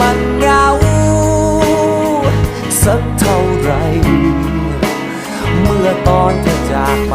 มันเงาสักเท่าไร เมื่อตอนจะจากไป